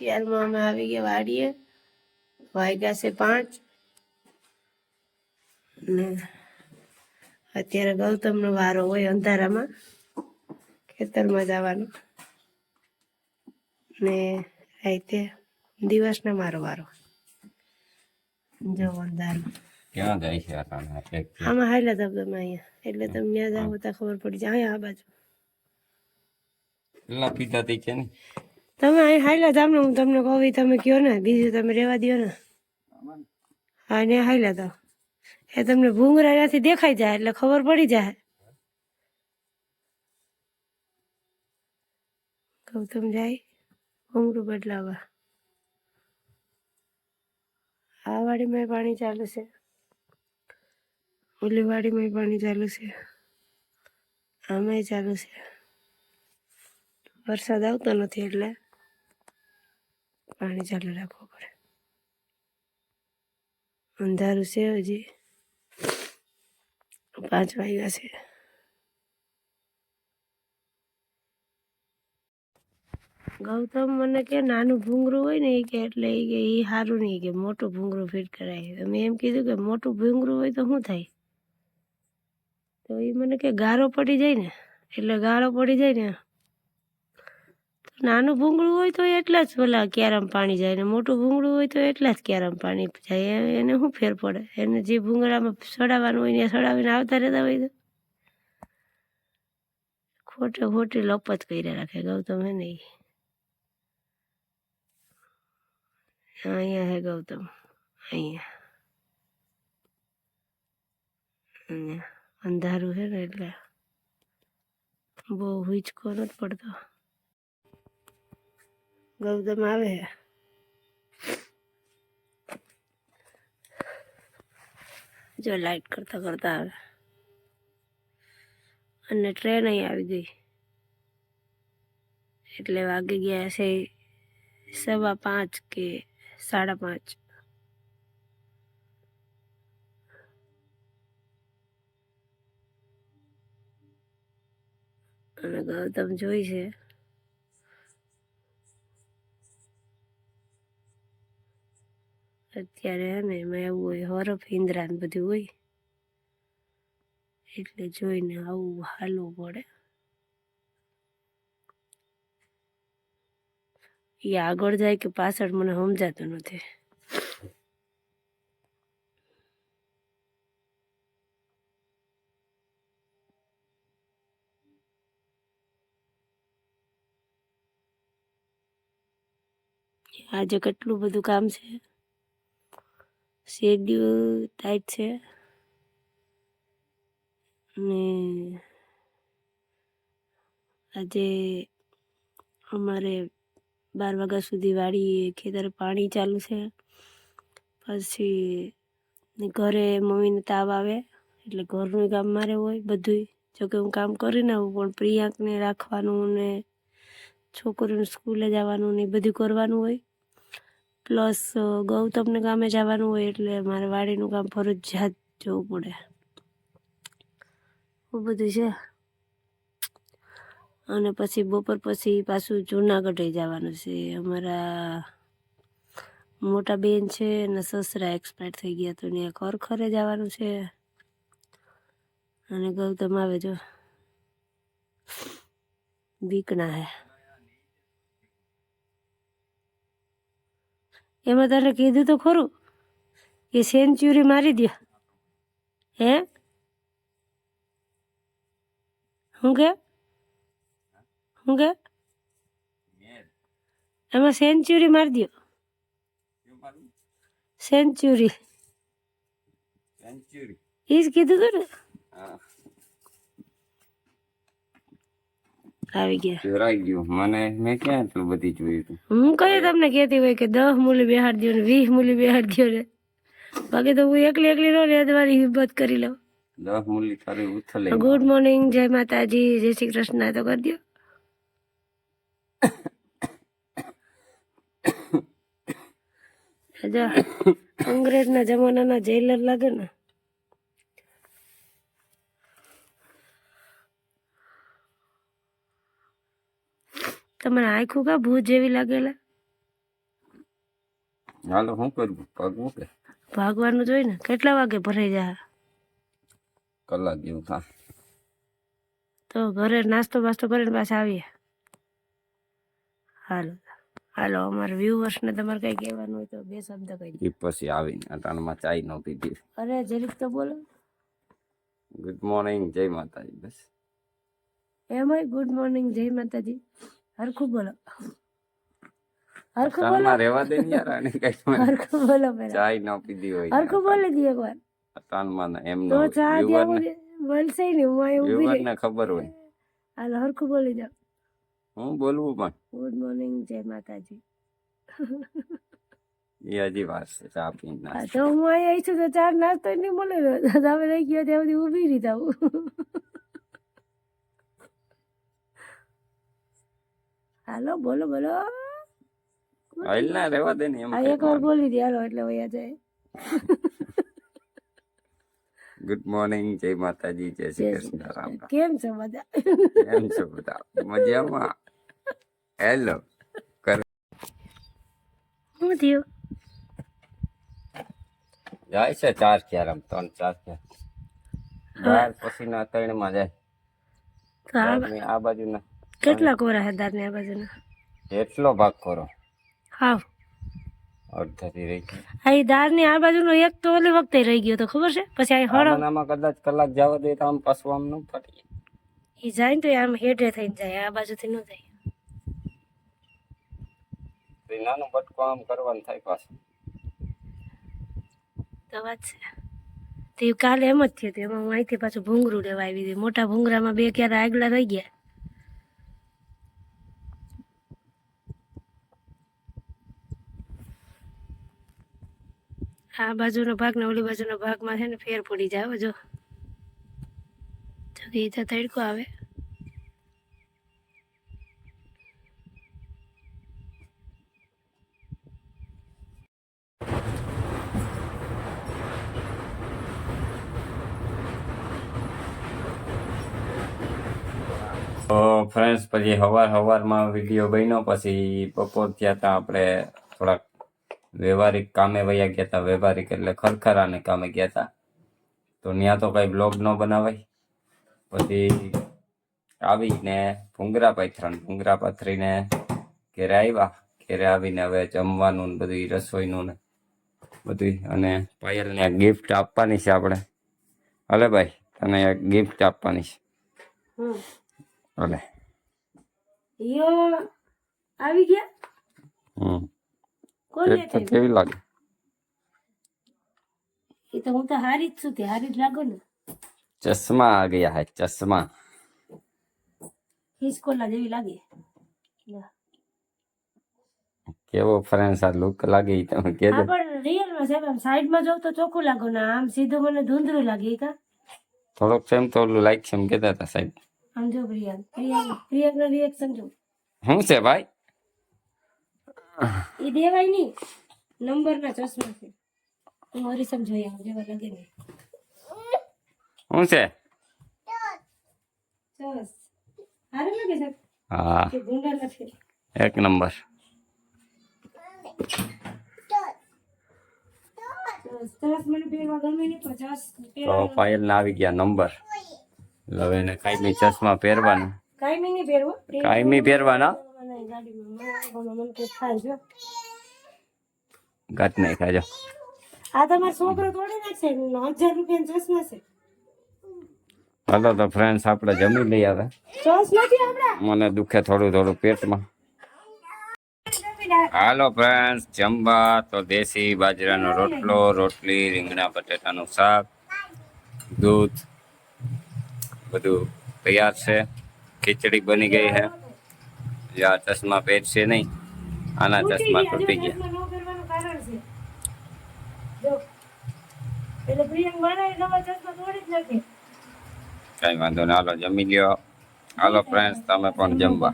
ત્યારમાં અમે આવી ગયા વાડીએ. વાગ્યા છે પાંચ. ને અત્યારે ગૌતમનો વારો હોય અંધારામાં ખેતરમાં જવાનો. ને રાતે દિવસનો મારો વારો. જો અંધારામાં ક્યાં જાય છે આમાં હાલ્યા હતા તમે અહીંયા. એટલે તમે ત્યાં જાવ તો ખબર પડી જાય. આ બાજુ. પીતા તી છે ને? તમે અહીં હાલ્યા હતા ને, હું તમને કહું તમે કયો ને, બીજું તમે રહેવા દો ને. હા, ને હાલ્યા તો એ તમને ભૂંગરા ત્યાંથી દેખાઈ જાય, એટલે ખબર પડી જાય. ગૌતમ જાય ભૂંગરું બદલાવા. આ વાડીમાં પાણી ચાલુ છે. ઓલી વાડીમાં પાણી ચાલુ છે. આમાંય ચાલુ છે. વરસાદ આવતો નથી એટલે. પાણી ચાલુ રાખવું પડે. અંધારું છે હજી. પાંચ વાગ્યા છે. ગૌતમ મને કે નાનું ભૂંગરું હોય ને એ કે એટલે એ કે એ સારું નહીં કે મોટું ભૂંગરું ફિટ કરાય. મેં એમ કીધું કે મોટું ભૂંગરું હોય તો શું થાય? તો એ મને કે ગારો પડી જાય ને, એટલે ગાળો પડી જાય ને નાનું ભૂંગળું હોય તો એટલા જ ઓલા ક્યારામ પાણી જાય ને મોટું ભૂંગળું હોય તો એટલા જ ક્યારામ પાણી જાય. એને શું ફેર પડે? એને જે ભૂંગળામાં સડાવવાનું હોય ને સડાવીને આવતા રહેતા હોય તો? ખોટે ખોટી લપત કરી રાખે ગૌતમ હે નહીં અહીંયા હે ગૌતમ. અહીંયા. અહીંયા. અંધારું છે ને એટલે બહુ હિંચકો નથી પડતો. ગૌતમ આવે. જો લાઈટ કરતા કરતા આવે. અને ટ્રેન અહીં આવી ગઈ. એટલે વાગી ગયા છે સવા પાંચ કે સાડા પાંચ. અને ગૌતમ જોઈ છે. અત્યારે ને એમાં એવું હોય હરફ ઇન્દ્રા ને બધું હોય. એટલે જોઈને આવું હાલવું પડે. એ આગળ જાય કે પાછળ મને સમજાતું નથી. આજે કેટલું બધું કામ છે? શેડ્યુલ ટાઈટ છે. ને આજે અમારે બાર વાગ્યા સુધી વાડી ખેતરે પાણી ચાલુ છે. પછી ઘરે મમ્મીને તાવ આવે, એટલે ઘરનું કામ મારે હોય બધુંય. જોકે હું કામ કરીને આવું, પણ પ્રિયાંકને રાખવાનું ને છોકરીને સ્કૂલે જવાનું ને એ બધું કરવાનું હોય. પ્લસ ગૌતમને ગામે જવાનું હોય એટલે મારે વાડીનું કામ ફરજિયાત જવું પડે. એવું બધું છે. અને પછી બપોર પછી પાછું જુનાગઢ જવાનું છે. અમારા મોટા બેન છે અને સસરા એક્સપાયર થઈ ગયા તો ત્યાં ખરખરે જવાનું છે. અને ગૌતમ આવે જો. બીકના હે. એમાં તારે કીધું તો ખરું કે સેન્ચુરી મારી દો હે? શું કે? શું કે? એમાં સેન્ચુરી મારી દો સેન્ચુરી. સેન્ચુરી. એ જ કીધું તું ને? આવી ગયા. ચોરાઈ ગયું. મને મેં ક્યાં એટલું બધી જોયું હતું હું કઈ તમને કહેતી હોય કે દસ મૂલી બેહાડ દો ને વીસ મૂલી બેહાડ દો ને. બાકી તો હું એકલી એકલી નો લેદવાની હિંમત કરી લઉં. દસ મૂલી તારી ઉથલે ગુડ મોર્નિંગ જય માતાજી જય શ્રી કૃષ્ણ. તો કરી દો અંગ્રેજના જમાનાના જેલર લાગે ને. તમારે આખું કા ભૂત જેવી લાગેલા? હાલો શું કરવું ભાગવું કે? ભાગવાનું જોઈ ને? કેટલા વાગે ભરાઈ જાય? કલાક જેવું થાય. તો ઘરે નાસ્તો બાસ્તો કરીને પાછા આવીએ. હાલો. હાલો અમારા વ્યુઅર્સને તમારે કંઈ કહેવાનું હોય તો બે શબ્દ કહી દો. પછી આવીને અટાણમાં ચાય ન પીધી. અરે જરીક તો બોલો. ગુડ મોર્નિંગ જય માતાજી બસ. એમાંય ગુડ મોર્નિંગ જય માતાજી. હરખું બોલો. હરખું બોલો. રહેવા દે ને યાર આને કઈ હરખું બોલો પહેલા ચાય ન પીધી હોય હરખું બોલી દી એકવાર. તાનમાં એમ એમનો તો ચા ને- બોલશે ને હું અહીં ઊભી રહી. ને ખબર હોય. હાલ હરખું બોલી જાઓ હું બોલવું પણ. ગુડ મોર્નિંગ જય માતાજી. હજી વાર છે ચા પી ના તો હું અહીં આવી છું તો ચાર નાસ્તો નહીં મળે તમે રહી ગયો ત્યાં સુધી ઊભી રહી જાઉં. હાલો બોલો બોલો. હાલ ના રહેવા દે ને એમ એક વાર બોલી દે હાલો એટલે વયા જાય. ગુડ મોર્નિંગ જય માતાજી જય શ્રી કૃષ્ણ રામ કેમ છો બધા? કેમ છો બધા? મજામાં? હેલો. શું થયું? જાય છે ચાર ચાર આમ ત્રણ ચાર ચાર બાર પછી ના ત્રણમાં જાય આ બાજુ ના કેટલા કોરા છે દાંતની આ બાજુના? એટલો ભાગ કોરો. હા અડધાથી રહી ગઈ આ દારની આ બાજુનો એક તો ઓલી વખતે રહી ગયો તો ખબર છે? પછી આ હળો આમાં કદાચ કલાક જવા દે તો આમ પાછું આમ ન ફરી એ જાય ને તો આમ હેઠે થઈને જાય આ બાજુથી ન જાય. નાનું બટકું આમ કરવાનું થાય પાછું. તો વાત છે. તે કાલે એમ જ થયું હતું એમાં હું અહીંથી પાછું ભૂંગરું લેવા આવી હતી. મોટા ભૂંગરામાં બે ક્યારે આગલા રહી ગયા. આ બાજુનો ભાગ ને ઓલી બાજુનો ભાગમાં છે ને ફેર પડી જાય જો. તડકો આવે. તો ફ્રેન્ડ્સ પછી હવાર હવારમાં વીડિયો બન્યો, પછી બપોર ત્યાં હતા આપણે થોડાક વ્યવહારિક કામે વયા ગયા હતા વ્યવહારિક એટલે ખરખરાને કામે ગયા હતા તો ત્યાં તો કઈ બ્લોગ ન બનાવાય. પછી આવીને ભૂંગરા પાથરણ ભૂંગરા પાથરીને ઘેરે આવ્યા ઘેરે આવીને હવે જમવાનું ને બધું રસોઈનું ને બધું અને પાયલને ગિફ્ટ આપવાની છે આપણે. હલે ભાઈ તને ગિફ્ટ આપવાની છે. હલે. આવી ગયા? હમ. કોણ એક તો લેતે કેવી લાગે એ તો હું તો હારી જ છું તે હારી જ લાગો ને ચશ્મા આ ગયા હે ચશ્મા હિસકોલા જેવી લાગે લે. કેવો ફ્રેન્ડ્સ આ લુક લાગે ઈ તમે આ કહેજો પણ રિયલમાં સાહેબ આમ સાઈડમાં જોઉં તો ચોખ્ખું લાગો ને આમ સીધું મને ધૂંધળું લાગે ઈ કા થોડોક સેમ તો ઓલું લાઈક છે એમ કહેતા હતા સાહેબ આમ જો પ્રિયાંક પ્રિયાંક પ્રિયાંકનું રિએક્શન જો શું છે ભાઈ એ દેવાય નહીં નંબર ના ચશ્મા છે. હું હરીસમ જોઈ આવું જેવા લાગે ને. શું છે? સારું લાગે છે? હા. કે ગુંડા નથી? એક નંબર. તો પહેરવા ના આવી ગયા નંબર. હવે એને કાયમી ચશ્મા પહેરવાના. કાંઈ નહીં પહેરવો કાયમી પહેરવાના? મને ગાડીમાં મને મને કે થાય જો ઘટ નહીં ખાજો. આ તમારો છોકરો તોડી નાખશે. હજાર રૂપિયા ચશ્મા છે. હાલો તો ફ્રેન્ડ્સ આપણે જમી લઈ આવે ચોસ નથી આપડા મને દુખે થોડું થોડું પેટમાં. હાલો ફ્રેન્ડ્સ જમવા તો દેશી બાજરાનો રોટલો રોટલી રીંગણા બટેટાનું શાક દૂધ બધું તૈયાર છે. ખીચડી બની ગઈ છે. જે આ ચશ્મા પહેરશે નહીં આના ચશ્મા તૂટી ગયા. કઈ વાંધો નહીં હાલો જમી લ્યો. હાલો ફ્રેન્ડ્સ તમે પણ જમવા.